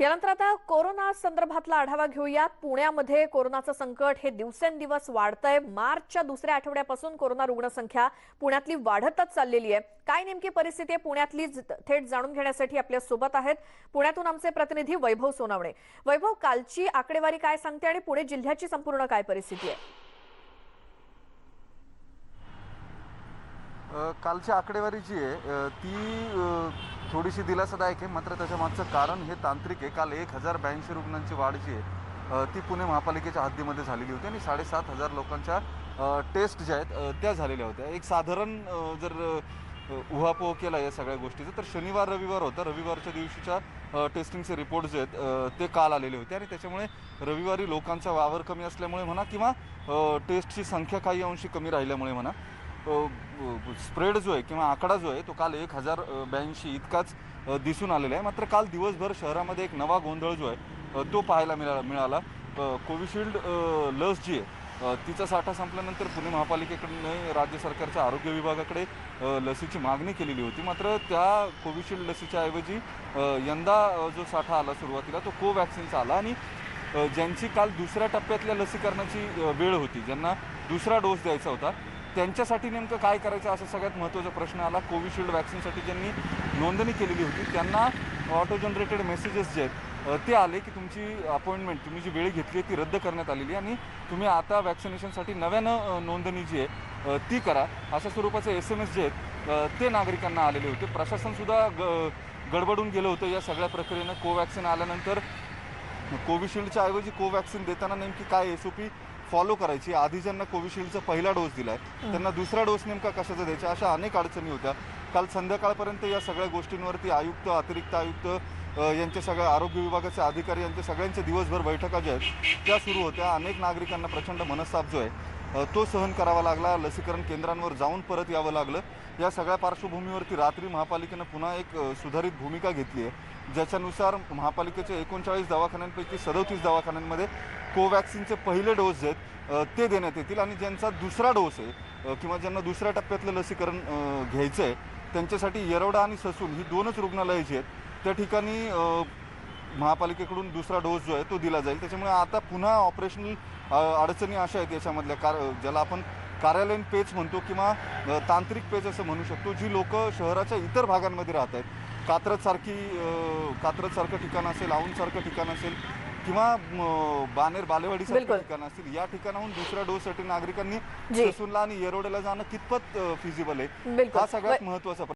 यानंतर आता कोरोना संदर्भातला आढावा घेऊयात. पुण्यामध्ये कोरोनाचं संकट हे दिवसेंदिवस वाढतंय. मार्चच्या दुसऱ्या आठवड्यापासून कोरोना रुग्णसंख्या पुण्यातली वाढतच चाललेली आहे. काय नेमकी परिस्थिती आहे? पुण्यातली थेट जाणून घेण्यासाठी आपल्यासोबत आहेत पुण्यातून आमचे प्रतिनिधी वैभव सोनावणे. वैभव कालची आकडेवारी काय सांगते आणि पुणे जिल्ह्याची संपूर्ण काय परिस्थिती आहे? कालची आकडेवारी जी आहे ती थोडीशी दिलासादायक आहे मात्र त्याच्या मागचं कारण हे तांत्रिक आहे. काल एक हजार ब्याऐंशी रुग्णांची वाढ जी आहे ती पुणे महापालिकेच्या हद्दीमध्ये झालेली होती आणि साडेसात हजार लोकांच्या टेस्ट ज्या आहेत त्या झालेल्या होत्या. एक साधारण जर उहापोह केला या सगळ्या गोष्टीचा तर शनिवार रविवार होता. रविवारच्या दिवशीच्या टेस्टिंगचे रिपोर्ट जे आहेत ते काल आलेले होते आणि त्याच्यामुळे रविवारी लोकांचा वावर कमी असल्यामुळे म्हणा किंवा टेस्टची संख्या काही अंशी कमी राहिल्यामुळे म्हणा स्प्रेड जो आहे किंवा आकडा जो आहे तो काल एक हजार ब्याऐंशी इतकाच दिसून आलेला आहे. मात्र काल दिवसभर शहरामध्ये एक नवा गोंधळ जो आहे तो पाहायला मिळाला मिळाला. कोविशिल्ड लस जी आहे तिचा साठा संपल्यानंतर पुणे महापालिकेकडून राज्य सरकारच्या आरोग्य विभागाकडे लसीची मागणी केलेली होती. मात्र त्या कोविशिल्ड लसीच्या ऐवजी यंदा जो साठा आला सुरुवातीला तो कोवॅक्सिनचा आला. आणि ज्यांची काल दुसऱ्या टप्प्यातल्या लसीकरणाची वेळ होती ज्यांना दुसरा डोस द्यायचा होता त्यांच्यासाठी नेमकं काय करायचं असा सगळ्यात महत्त्वाचा प्रश्न आला. कोविशिल्ड वॅक्सिनसाठी ज्यांनी नोंदणी केलेली होती त्यांना ऑटो जनरेटेड मेसेजेस जे आहेत ते आले की तुमची अपॉइंटमेंट तुम्ही जी वेळ घेतली आहे ती रद्द करण्यात आलेली आहे आणि तुम्ही आता वॅक्सिनेशनसाठी नव्यानं नोंदणी जी आहे ती करा. अशा स्वरूपाचे एस एम एस जे आहेत ते नागरिकांना आलेले होते. प्रशासनसुद्धा ग गडबडून गेलं होतं या सगळ्या प्रक्रियेनं. कोवॅक्सिन आल्यानंतर कोविशिल्डच्या ऐवजी कोवॅक्सिन देताना नेमकी काय एस ओ पी फॉलो करायची. आधी ज्यांना कोविशिल्डचा पहिला डोस दिलाय त्यांना दुसरा डोस नेमका कशाचा द्यायचा? अशा अनेक अडचणी होत्या. काल संध्याकाळपर्यंत या सगळ्या गोष्टींवरती आयुक्त अतिरिक्त आयुक्त यांच्या सगळ्या आरोग्य विभागाचे अधिकारी यांच्या सगळ्यांच्या दिवसभर बैठका ज्या आहेत त्या सुरू होत्या. अनेक नागरिकांना प्रचंड मनस्ताप जो आहे तो सहन करावा लागला लसीकरण केंद्रांवर जाऊन परत यावं लागलं. या सगळ्या पार्श्वभूमीवरती रात्री महापालिकेनं पुन्हा एक सुधारित भूमिका घेतली आहे. ज्याच्यानुसार महापालिकेच्या एकोणचाळीस दवाखान्यांपैकी सदोतीस दवाखान्यांमध्ये कोवॅक्सिनचे पहिले डोस जे आहेत ते देण्यात येतील आणि ज्यांचा दुसरा डोस आहे किंवा ज्यांना दुसऱ्या टप्प्यातलं लसीकरण घ्यायचं आहे त्यांच्यासाठी येरवडा आणि ससून ही दोनच रुग्णालयं जी आहेत त्या ठिकाणी महापालिकेकडून दुसरा डोस जो आहे तो दिला जाईल त्याच्यामुळे आता पुन्हा ऑपरेशनल अडचणी अशा आहेत याच्यामधल्या कार ज्याला आपण कार्यालयीन पेच म्हणतो किंवा तांत्रिक पेच असं म्हणू शकतो जी लोक शहराच्या इतर भागांमध्ये राहत आहेत कात्रजसारखी कात्रजसारखं ठिकाण असेल औंधसारखं ठिकाण असेल किंवा बानेर बालेवाडीसारखं. ठिकाण असेल या ठिकाणाहून दुसऱ्या डोससाठी नागरिकांनी. ससूनला आणि येरोड्याला जाणं कितपत फिजिबल आहे. हा सगळ्यात महत्त्वाचा